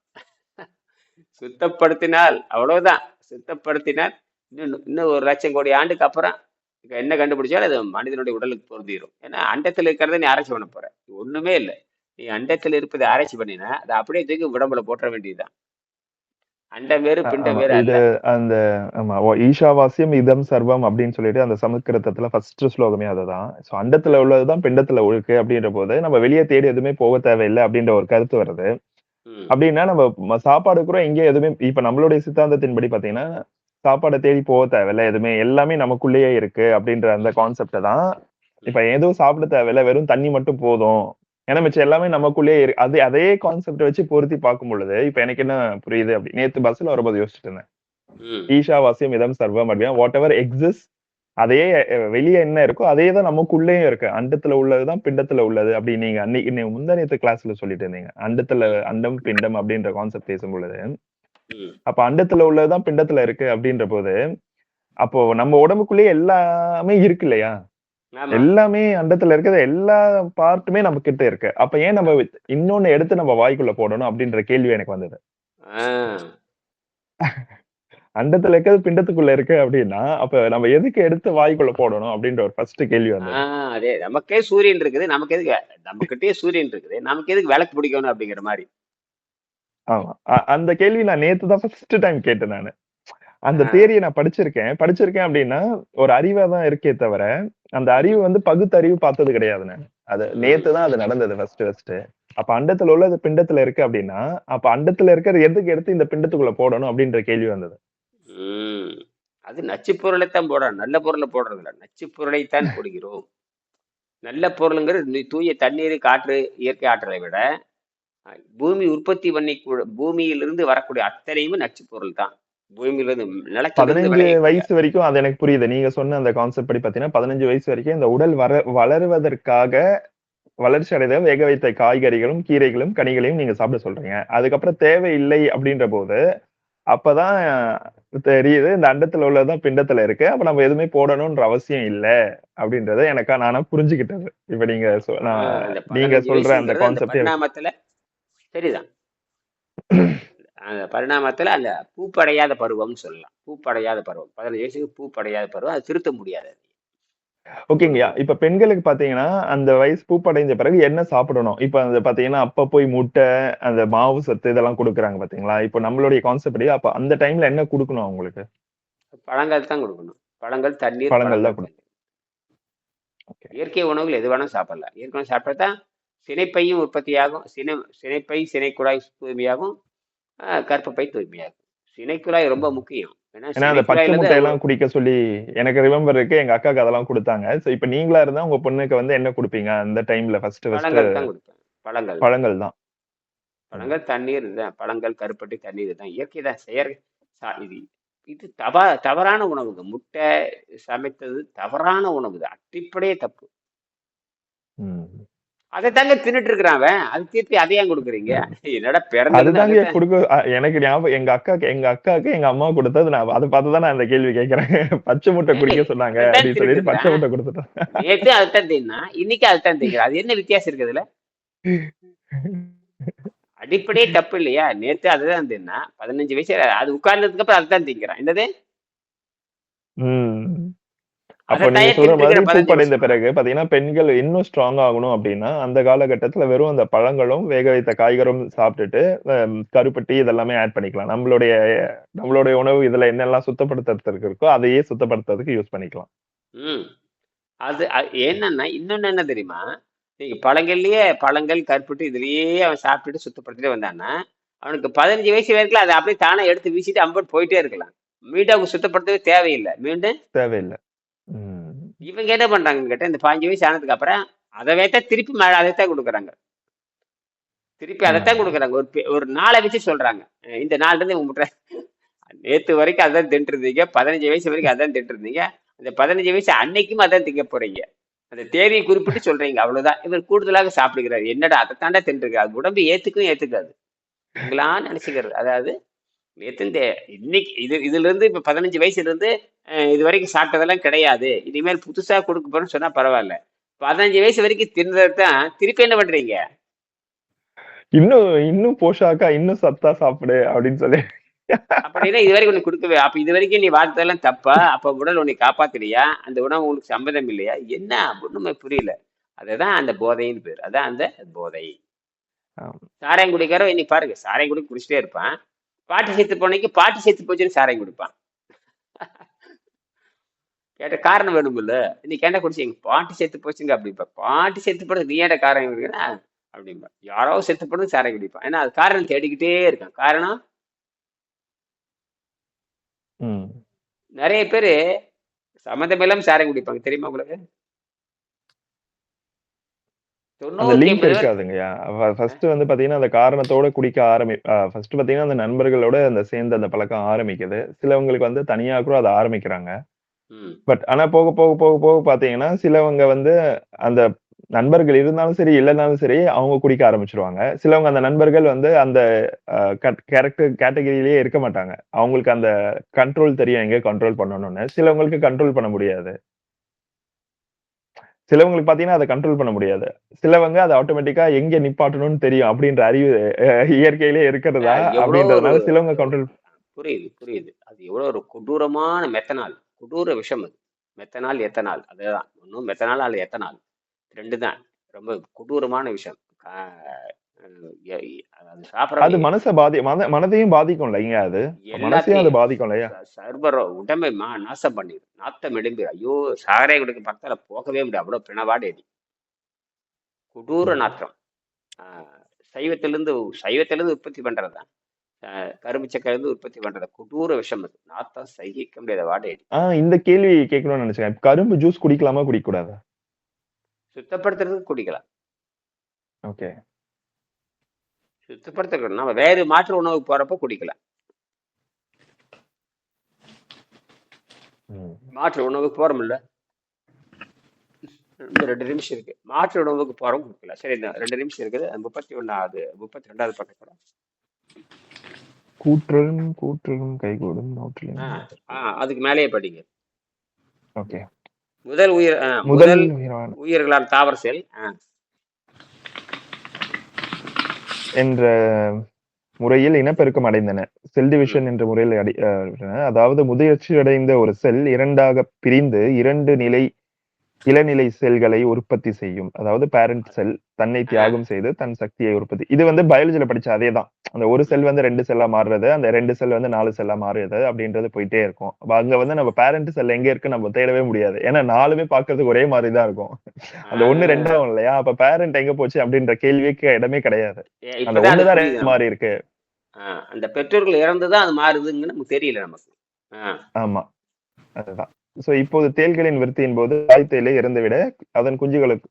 Speaker 2: சுத்தப்படுத்தினால் அவ்வளவுதான். சுத்தப்படுத்தினால் இன்னும் இன்னும் ஒரு லட்சம் கோடி ஆண்டுக்கு அப்புறம் என்ன கண்டுபிடிச்சாலும் அது மனிதனுடைய உடலுக்கு பொருந்திடும் ஏன்னா அண்டத்தில் இருக்கிறத நீ ஆராய்ச்சி பண்ண போற. ஒண்ணுமே இல்லை. நீ அண்டத்தில் இருப்பதை ஆராய்ச்சி பண்ணினா அதை அப்படியே தூக்கி உடம்புல போட்டுற வேண்டியதுதான். அண்டம் வேறு பிண்டம் வேறு
Speaker 1: இது அந்த ஆமா. ஓ, ஈஷாவாஸ்யம் இதம் சர்வம் அப்படின்னு சொல்லிட்டு அந்த சமஸ்கிருதத்துல ஃபர்ஸ்ட் ஸ்லோகமே அதுதான். சோ அண்டத்துல உள்ளதுதான் பிண்டத்துல ஒழுக்கு அப்படின்ற போது நம்ம வெளியே தேடி எதுவுமே போக தேவையில்லை அப்படின்ற ஒரு கருத்து வருது. அப்படின்னா நம்ம சாப்பாடு கூட எங்கே எதுவுமே இப்ப நம்மளுடைய சித்தாந்தத்தின்படி பாத்தீங்கன்னா சாப்பாடை தேடி போக தேவையில்ல. எதுவுமே எல்லாமே நமக்குள்ளேயே இருக்கு அப்படின்ற அந்த கான்செப்ட தான் இப்ப எதுவும் சாப்பிட தேவையில்ல. வெறும் தண்ணி மட்டும் போதும். ஏன்னா மிச்சம் எல்லாமே நமக்குள்ளேயே இருக்கு அது அதே கான்செப்ட் வச்சு பொருத்தி பார்க்கும் பொழுது இப்ப எனக்கு என்ன புரியுது அப்படி நேத்து பஸ்ல வரும்போது யோசிச்சுட்டு இருந்தேன்.
Speaker 2: ம்.
Speaker 1: ஈஷாவாசியம் இதம் சர்வம் அப்படின்னா வாட் எவர் எக்ஸிஸ்ட் அதே வெளியே என்ன இருக்கோ அதே தான் நமக்குள்ளேயும் இருக்கு. அண்டத்துல உள்ளதுதான் பிண்டத்துல உள்ளது அப்படி நீங்க அன்னைக்கு நீங்க முந்தானியத்து கிளாஸ்ல சொல்லிட்டு இருந்தீங்க. அண்டத்துல அண்டம் பிண்டம் அப்படின்ற கான்செப்ட் பேசும் பொழுது அப்ப அண்டத்துல உள்ளதுதான் பிண்டத்துல இருக்கு அப்படின்ற போது அப்போ நம்ம உடம்புக்குள்ளேயே எல்லாமே இருக்கு இல்லையா? எல்லாமே அண்டத்துல இருக்கிறது எல்லா பார்ட்டுமே நம்ம கிட்ட இருக்கு. அப்ப ஏன் நம்ம இன்னொன்னு எடுத்து நம்ம வாய்க்குள்ள போடணும் அப்படின்ற கேள்வி எனக்கு வந்தது. அண்டத்துல இருக்கிறது பிண்டத்துக்குள்ள இருக்கு அப்படின்னா அப்ப நம்ம எதுக்கு எடுத்து வாய்க்குள்ள போடணும் அப்படின்ற ஒரு ஃபர்ஸ்ட் கேள்வி வந்து
Speaker 2: அதே நமக்கே சூரியன் இருக்குது நமக்கு எதுக்கு நம்மகிட்டயே சூரியன் இருக்குது நமக்கு எதுக்கு விளக்கு பிடிக்கணும் அப்படிங்கிற மாதிரி.
Speaker 1: ஆமா. அந்த கேள்வி நான் நேத்து தான் ஃபர்ஸ்ட் டைம் கேட்டேன் நானு. அந்த. தேரியை நான் படிச்சிருக்கேன். படிச்சிருக்கேன் அப்படின்னா ஒரு அறிவா தான் இருக்கே தவிர அந்த அறிவு வந்து பகுத்தறிவு பார்த்தது கிடையாது நான். அது நேத்து தான் அது நடந்தது ஃபர்ஸ்ட் ஃபர்ஸ்ட் அப்ப அண்டத்துல உள்ளது பிண்டத்துல இருக்கு அப்படின்னா அப்ப அண்டத்துல இருக்கிறது எதுக்கு எடுத்து இந்த பிண்டத்துக்குள்ள போடணும் அப்படின்ற கேள்வி வந்தது.
Speaker 2: அது நச்சு பொருளைத்தான் போடுறோம் நல்ல பொருளை போடுறது இல்ல. நச்சு பொருளைத்தான் போடுகிறோம். நல்ல பொருளுங்கிறது தூய தண்ணீர் காற்று இயற்கை ஆற்றலை விட பூமி உற்பத்தி பண்ணி பூமியிலிருந்து வரக்கூடிய அத்தனையுமே நச்சு பொருள் தான்.
Speaker 1: பதினஞ்சு வயசு வரைக்கும் அது எனக்கு புரியுது. நீங்க சொன்ன அந்த கான்செப்ட் படி பாத்தீங்கன்னா பதினஞ்சு வயசு வரைக்கும் இந்த உடல் வர வளருவதற்காக வளர்ச்சி அடைத வேக வைத்த காய்கறிகளும் கீரைகளும் கனிகளையும் நீங்க சாப்பிட சொல்றீங்க. அதுக்கப்புறம் தேவையில்லை அப்படின்ற போது அப்பதான் தெரியுது இந்த அண்டத்துல உள்ளதுதான் பிண்டத்துல இருக்கு. அப்ப நம்ம எதுவுமே போடணும்ன்ற அவசியம் இல்ல அப்படின்றத எனக்கா நானா புரிஞ்சுக்கிட்டது. இப்ப நீங்க நீங்க சொல்ற அந்த கான்செப்ட்
Speaker 2: சரிதான் அந்த பரிணாமத்துல அந்த பூப்படையாத பருவம்னு சொல்லலாம். பூப்படையாத பருவம். பதினஞ்சு வயசுக்கு பூப்படையாத பருவம். அது திருத்த முடியாது
Speaker 1: ஓகேங்கய்யா இப்ப பெண்களுக்கு பாத்தீங்கன்னா அந்த வயசு பூப்படைஞ்ச பிறகு என்ன சாப்பிடணும்? இப்ப அந்த பாத்தீங்கன்னா அப்ப போய் முட்டை அந்த மாவு சத்து இதெல்லாம் கொடுக்குறாங்க பாத்தீங்களா? இப்ப நம்மளுடைய கான்செப்ட் படி அப்ப அந்த டைம்ல என்ன கொடுக்கணும் அவங்களுக்கு?
Speaker 2: பழங்கள் தான் கொடுக்கணும். பழங்கள் தண்ணீர்
Speaker 1: பழங்கள் தான்.
Speaker 2: தண்ணீர். இயற்கை உணவுகள் எது வேணாலும் சாப்பிடலாம். இயற்கை சாப்பிட்டா தான் சினைப்பையும் உற்பத்தியாகும். சினை சினைப்பை சினைக்குழாய் தூய்மையாகும். ஆஹ், கர்ப்பப்பை தூய்மையாகும். சினைக்குழாய் ரொம்ப முக்கியம். ஏன்னா
Speaker 1: அந்த பச்சை
Speaker 2: சினைக்குழாயில
Speaker 1: முட்டை
Speaker 2: தான்
Speaker 1: எல்லாம் குடிக்க சொல்லி எனக்கு ரிமெம்பர் இருக்கு. எங்க அக்காக்கு அதெல்லாம் கொடுத்தாங்க. சோ இப்ப நீங்களா இருந்தா உங்க பொண்ணுக்கு வந்து என்ன கொடுப்பீங்க? அந்த டைம்ல ஃபர்ஸ்ட் ஃபர்ஸ்ட்
Speaker 2: பழங்கள் பழங்கள்.
Speaker 1: பழங்கள் தான்.
Speaker 2: பழங்கள் தண்ணீர் தான் பழங்கள் கருப்பட்டி தண்ணீர் தான் இயற்கை தான். செயற்கை சா- இது இது தவ தவறான உணவுங்க. முட்டை சமைத்தது தவறான உணவு அடிப்படையே தப்பு. அதை தாங்க தின்னுட்டு இருக்கிறான் அது திருப்பி அதை ஏன் கொடுக்குறீங்க? என்னடா பிறந்தது
Speaker 1: அதுதாங்க கொடுக்க எனக்கு ஞாபகம் எங்க அக்காக்கு எங்க அக்காக்கு எங்க அம்மா கொடுத்தது நான் அதை பார்த்துதான் நான் அந்த கேள்வி கேட்கறேன். பச்சை முட்டை குடிக்க சொன்னாங்க அப்படின்னு சொல்லிட்டு. பச்சை முட்டை கொடுத்துட்டேன்.
Speaker 2: நேத்து அதுதான் தின்னா இன்னைக்கு அதுதான் திங்கிற. அது என்ன வித்தியாசம் இருக்குதுல அடிப்படையே தப்பு இல்லையா? நேத்து அதுதான் தின்னா பதினஞ்சு வயசு அது உட்கார்ந்ததுக்கு அப்புறம் அதுதான் திங்கிறான். என்னது.
Speaker 1: அப்போ நீங்க சொல்ற மாதிரி பூப்படைந்த பிறகு பாத்தீங்கன்னா பெண்கள் இன்னும் ஸ்ட்ராங் ஆகணும் அப்படின்னா அந்த காலகட்டத்துல வெறும் அந்த பழங்களும் வேக வைத்த காய்கறும் சாப்பிட்டுட்டு கருப்பட்டி இதெல்லாமே ஆட் பண்ணிக்கலாம். நம்மளுடைய நம்மளுடைய உணவு இதுல என்னெல்லாம் சுத்தப்படுத்துறதுக்கு இருக்கோ அதையே சுத்தப்படுத்துறதுக்கு யூஸ் பண்ணிக்கலாம்.
Speaker 2: ம். அது என்னன்னா இன்னொன்னு என்ன தெரியுமா? நீங்க பழங்கள்லயே பழங்கள் கருப்பட்டு இதுலயே அவன் சாப்பிட்டுட்டு சுத்தப்படுத்திட்டே வந்தான்னா அவனுக்கு பதினஞ்சு வயசு வரைக்கும் அதை அப்படியே தானே எடுத்து வீசிட்டு அம்பட் போயிட்டே இருக்கலாம். மீண்டும் அவங்க சுத்தப்படுத்தவே தேவையில்லை. மீண்டும்?
Speaker 1: தேவையில்லை.
Speaker 2: இவங்க என்ன பண்றாங்கன்னு கேட்டா இந்த பாஞ்சு வயசு ஆனதுக்கு அப்புறம் அதை வைத்தா திருப்பி மழை அதைத்தான் கொடுக்குறாங்க. திருப்பி அதைத்தான். கொடுக்குறாங்க. ஒரு ஒரு நாளை வச்சு சொல்றாங்க. இந்த நாள்ல இருந்து உங்க நேத்து வரைக்கும் அதான் தின்ட்டு இருந்தீங்க பதினஞ்சு வயசு வரைக்கும் அதான் தின்ட்டு இருந்தீங்க அந்த பதினஞ்சு வயசு அன்னைக்கும் அதான் திங்க போறீங்க. அந்த தேதியை குறிப்பிட்டு சொல்றீங்க அவ்வளவுதான். இவர் கூடுதலாக சாப்பிடுகிறார். என்னடா அதை தாண்டா தின்றுருக்கு அது உடம்பு ஏத்துக்கும் ஏத்துக்காது. உங்களா நினைச்சுக்கிறது. அதாவது நேத்து இந்த இன்னைக்கு இது இதுல இருந்து இப்ப பதினஞ்சு வயசுல இருந்து இது வரைக்கும் சாப்பிட்டதெல்லாம் கிடையாது. இனிமேல் புதுசா கொடுக்க போறேன்னு சொன்னா பரவாயில்ல. பதினஞ்சு வயசு வரைக்கும் தின்னதை தான் திருப்பி என்ன பண்றீங்க?
Speaker 1: இன்னும் இன்னும் போஷாக்கா இன்னும் சத்தா சாப்பிடு அப்படின்னு சொல்லி.
Speaker 2: அப்படின்னா இது வரைக்கும் உனக்கு கொடுக்கவே. அப்ப இது வரைக்கும் நீ வாழ்த்ததெல்லாம் தப்பா? அப்ப உடல் உன்னை காப்பாத்தலையா அந்த உணவு உனக்கு சம்மதம் இல்லையா? என்ன? ஒண்ணுமே புரியல. அதுதான் அந்த போதைன்னு பேர். அதான் அந்த போதை. சாராயம் குடிக்காரன் இன்னைக்கு பாருங்க சாராயம் குடி குடிச்சிட்டே இருப்பான். பாட்டு செத்து போனைக்கு பாட்டு செத்து போச்சுன்னு சாராயம் குடிப்பான். கேட்ட காரணம் வேணுமில்ல இன்னைக்கு என்ன குடிச்சீங்க பாட்டு செத்து போச்சுங்க அப்படிப்பா பாட்டு செத்து போறது நீ ஏன்டா காரணம் குடிக்கிறா அப்படிம்பா. யாரோ செத்து போனது சாராயம் குடிப்பான் ஏன்னா அது காரணம் தேடிக்கிட்டே இருக்கான். காரணம். நிறைய பேர் சம்மந்தமில்லாம சாராயம் குடிப்பாங்க. தெரியுமா உங்களுக்கு?
Speaker 1: ஃபர்ஸ்ட் வந்து பாத்தீங்கன்னா அந்த காரணத்தோட குடிக்க ஆரம்பி ஃபர்ஸ்ட் பாத்தீங்கன்னா அந்த நண்பர்களோட அந்த சேர்ந்து அந்த பழக்கம் ஆரம்பிக்குது. சிலவங்களுக்கு வந்து தனியா கூட அதை ஆரம்பிக்கிறாங்க. பட் ஆனா போக போக போக போக பாத்தீங்கன்னா சிலவங்க வந்து அந்த நண்பர்கள் இருந்தாலும் சரி இல்லைனாலும் சரி அவங்க குடிக்க ஆரம்பிச்சிருவாங்க. சிலவங்க அந்த நண்பர்கள் வந்து அந்த கேரக்டர் கேட்டகரியிலேயே இருக்க மாட்டாங்க. அவங்களுக்கு அந்த கண்ட்ரோல் தெரியும் எங்க கண்ட்ரோல் பண்ணணும்னு. சிலவங்களுக்கு கண்ட்ரோல் பண்ண முடியாது. சிலவங்களுக்கு பாத்தீங்கன்னா அதை கண்ட்ரோல் பண்ண முடியாது. சிலவங்க அதை ஆட்டோமேட்டிக்கா எங்க நிப்பாட்டணும்னு தெரியும் அப்படின்ற அறிவு இயற்கையிலே இருக்கிறதா அப்படின்றதுனால சிலவங்க கண்ட்ரோல்
Speaker 2: புரியுது புரியுது. அது எவ்வளோ ஒரு கொடூரமான மெத்தனால். கொடூர விஷம் அது. Methanol ethanol. அதுதான். ஒன்றும் மெத்தனால் அல்ல எத்தனால். ரெண்டு தான் ரொம்ப கொடூரமான விஷயம் அது
Speaker 1: மனச பாதி மன மனதையும் பாதிக்கும் இல்லைங்க அது? மனசையும் அது பாதிக்கும் இல்லையா
Speaker 2: சர்வர உடம்பை மா நாசம் பண்ணிடும் நாத்தம் எழும்பி ஐயோ சாகரே கொடுக்க பக்கத்துல போகவே முடியாது. அவ்வளோ பிணவாடு எரி கொடூர நாற்றம் ஆஹ் சைவத்திலிருந்து சைவத்திலிருந்து உற்பத்தி பண்றது கரும்பு சக்கையிலிருந்து உற்பத்தி பண்றது கொடூர விஷம் அது. நாத்தம் சகிக்க முடியாத வாடை எரி
Speaker 1: ஆஹ் இந்த கேள்வி கேட்கணும்னு நினைச்சேன் கரும்பு ஜூஸ் குடிக்கலாமா குடிக்க கூடாதா
Speaker 2: சுத்தப்படுத்துறதுக்கு குடிக்கலாம்.
Speaker 1: ஓகே.
Speaker 2: சுத்தப்படுத்துறது நம்ம வேறு மாற்று உணவுக்கு போறப்ப குடிக்கலாம். மாற்று உணவுக்கு போறோம்ல ரெண்டு நிமிஷம் இருக்கு. மாற்று உணவுக்கு போறோம் குடிக்கலாம். சரி ரெண்டு நிமிஷம் இருக்குது. முப்பத்தி ஒன்னாவது முப்பத்தி ரெண்டாவது பக்கத்துல.
Speaker 1: கூற்றலும் கூற்றலும் கைகூடும்
Speaker 2: அதுக்கு மேலேயே படிங்க.
Speaker 1: ஓகே.
Speaker 2: முதல் உயிர்
Speaker 1: முதல்
Speaker 2: உயிர்களால் தாவர செல் ஆ,
Speaker 1: என்ற முறையில் இனப்பெருக்கம் அடைந்தன. செல் டிவிஷன் என்ற முறையில் அடை அதாவது முதிர்ச்சி அடைந்த ஒரு செல் இரண்டாக பிரிந்து இரண்டு நிலை இளநிலை செல்களை உற்பத்தி செய்யும். அதாவது பேரண்ட் செல் தன்னை தியாகம் செய்து தன் சக்தியை உற்பத்தி. இது வந்து பயாலஜில படிச்ச அதே தான் அந்த ஒரு செல் வந்து ரெண்டு செல்லா மாறுறது அந்த ரெண்டு செல் வந்து நாலு செல்லா மாறுறது அப்படின்றது போயிட்டே இருக்கும். அங்க வந்து நம்ம பேரண்ட் செல் எங்க இருக்கு நம்ம தேடவே முடியாது. ஏன்னா நாலுமே பார்க்கிறதுக்கு ஒரே மாதிரி தான் இருக்கும். அந்த ஒண்ணு ரெண்டாகும் இல்லையா? அப்ப பேரண்ட் எங்க போச்சு அப்படின்ற கேள்விக்கு இடமே கிடையாது. அந்த ஒண்ணுதான் ரெண்டு மாறி இருக்கு.
Speaker 2: அந்த பெற்றோர்கள் இறந்துதான் அது மாறுதுன்னு நமக்கு தெரியல நமக்கு.
Speaker 1: ஆமா. அதுதான். சோ இப்போது தேள்களின் விருத்தியின் போது தாய் தேலை இறந்துவிட அதன் குஞ்சுகளுக்கு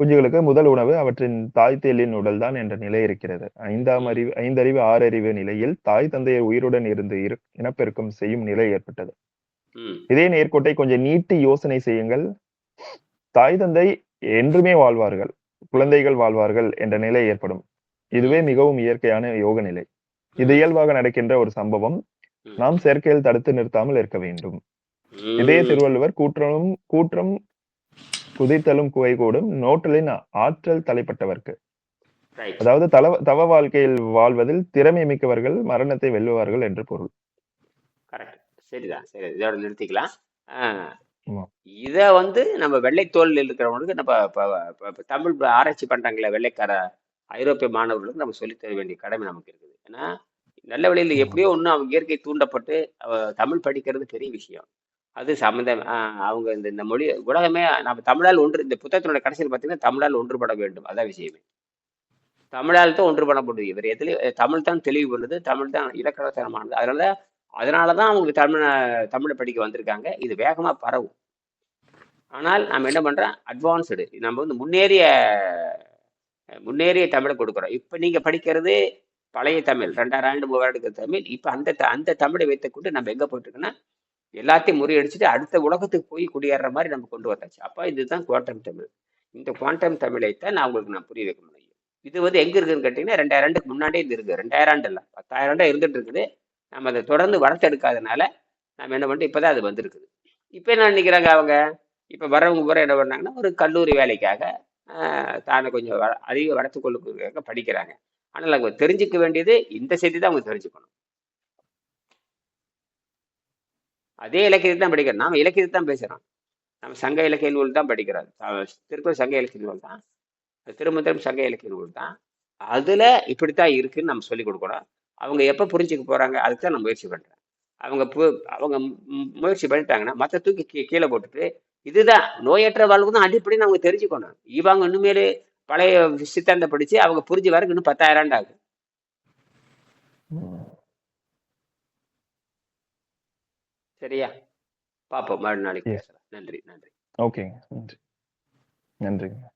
Speaker 1: குஞ்சுகளுக்கு முதல் உணவு அவற்றின் தாய் தேலின் உடல்தான் என்ற நிலை இருக்கிறது. ஐந்தாம் அறிவு ஐந்தறிவு ஆறறிவு நிலையில் தாய் தந்தையர் உயிருடன் இருந்து இரு இனப்பெருக்கம் செய்யும் நிலை ஏற்பட்டது. இதே நேர்கோட்டை கொஞ்சம் நீட்டி யோசனை செய்யுங்கள். தாய் தந்தை என்றுமே வாழ்வார்கள் குழந்தைகள் வாழ்வார்கள் என்ற நிலை ஏற்படும். இதுவே மிகவும் இயற்கையான யோக நிலை. இது இயல்பாக நடக்கின்ற ஒரு சம்பவம். நாம் செயற்கையில் தடுத்து நிறுத்தாமல் இருக்க வேண்டும். இதே. திருவள்ளுவர் கூற்றலும் கூற்றம் குதித்தலும் குவைகூடும் நோட்டலின் ஆற்றல் தலைப்பட்டவர்க்கு. அதாவது தல தவ வாழ்க்கையில் வாழ்வதில் திறமை மிக்கவர்கள் மரணத்தை வெல்லுவார்கள் என்று பொருள்.
Speaker 2: கரெக்ட் சரிதான் சரி இதோட நிறுத்திக்கலாம். இத வந்து நம்ம வெள்ளைத்தோல் இருக்கிறவங்களுக்கு நம்ம தமிழ் ஆராய்ச்சி பண்றாங்களே வெள்ளைக்கார ஐரோப்பிய மாணவர்களுக்கு நம்ம சொல்லித் தர வேண்டிய கடமை நமக்கு இருக்குது. ஏன்னா நல்ல வழியில். எப்படியோ ஒண்ணு அவங்க இயற்கை தூண்டப்பட்டு அவ தமிழ் படிக்கிறது பெரிய விஷயம். அது சம்மந்தம் அவங்க இந்த இந்த மொழி உலகமே நம்ம தமிழால் ஒன்று இந்த புத்தகத்தினோட கடைசியில் பார்த்தீங்கன்னா தமிழால் ஒன்றுபட வேண்டும். அதான் விஷயமே. தமிழால் தான் ஒன்றுபட முடியும். இவர் எதுலேயும் தமிழ் தான் தெளிவு பண்ணுது தமிழ் தான் இலக்கணத்தனமானது. அதனால அதனால தான் அவங்க தமிழ தமிழை படிக்க வந்திருக்காங்க. இது வேகமாக பரவும். ஆனால் நம்ம என்ன பண்ணுறோம் அட்வான்ஸ்டு நம்ம வந்து முன்னேறிய முன்னேறிய தமிழை கொடுக்குறோம். இப்போ நீங்கள் படிக்கிறது பழைய தமிழ். ரெண்டாயிரம் ஆண்டு மூவாயிரம் எடுக்கிற தமிழ். இப்போ அந்த த- அந்த தமிழை வைத்துக்கொண்டு நம்ம எங்கே போயிட்டுருக்கோன்னா எல்லாத்தையும் முறியடிச்சுட்டு அடுத்த உலகத்துக்கு போய் குடியேற மாதிரி நம்ம கொண்டு வந்தாச்சு. அப்போ இதுதான் குவாண்டம் தமிழ். இந்த குவாண்டம் தமிழை தான் நான் உங்களுக்கு நான் புரிய வைக்க முடியும். இது வந்து எங்க இருக்குன்னு கேட்டீங்கன்னா ரெண்டாயிரம் ஆண்டுக்கு முன்னாடியே இது இருக்கு. ரெண்டாயிரம் ஆண்டு இல்லை பத்தாயிரம் ஆண்டா இருந்துட்டு இருக்குது. நம்ம அதை தொடர்ந்து வளர்த்தெடுக்காதனால நம்ம என்ன பண்ணிட்டு இப்போதான் அது வந்திருக்குது. இப்போ என்ன நினைக்கிறாங்க அவங்க? இப்போ வரவங்க பூரா என்ன பண்ணாங்கன்னா ஒரு கல்லூரி வேலைக்காக தானே கொஞ்சம் அதிக வளர்த்து கொள்ளுக்காக படிக்கிறாங்க. ஆனால் அவங்க தெரிஞ்சுக்க வேண்டியது இந்த செய்தி தான் அவங்க தெரிஞ்சுக்கணும். அதே இலக்கியத்தை தான் படிக்கிறோம். நாம் இலக்கியத்தை தான் பேசுகிறோம் நம்ம சங்க இலக்கிய நூல் தான் படிக்கிறோம். திருப்பூர் திருக்குறள் சங்க இலக்கிய நூல் தான். திருமந்திரம் சங்க இலக்கிய நூல் தான். அதுல இப்படித்தான் இருக்குன்னு நம்ம சொல்லிக் கொடுக்கணும். அவங்க எப்போ புரிஞ்சுக்க போறாங்க? அதுக்கு தான் நான் முயற்சி பண்ணுறேன் அவங்க பு- அவங்க முயற்சி பண்ணிட்டாங்கன்னா மற்ற தூக்கி கீ- கீழே போட்டுட்டு இதுதான் நோயற்ற வாழ்வு தான் அடிப்படைன்னு அவங்க தெரிஞ்சுக்கணும். இவங்க இன்னுமேலு பழைய சித்தாந்த படிச்சு அவங்க புரிஞ்சு வரக்கு இன்னும் பத்தாயிரம் ஆண்டு ஆகும்
Speaker 1: ம்.
Speaker 2: சரியா? பாப்போம். மறுநாளைக்கு. பேசலாம். நன்றி நன்றி.
Speaker 1: ஓகேங்க. நன்றி. நன்றிங்க.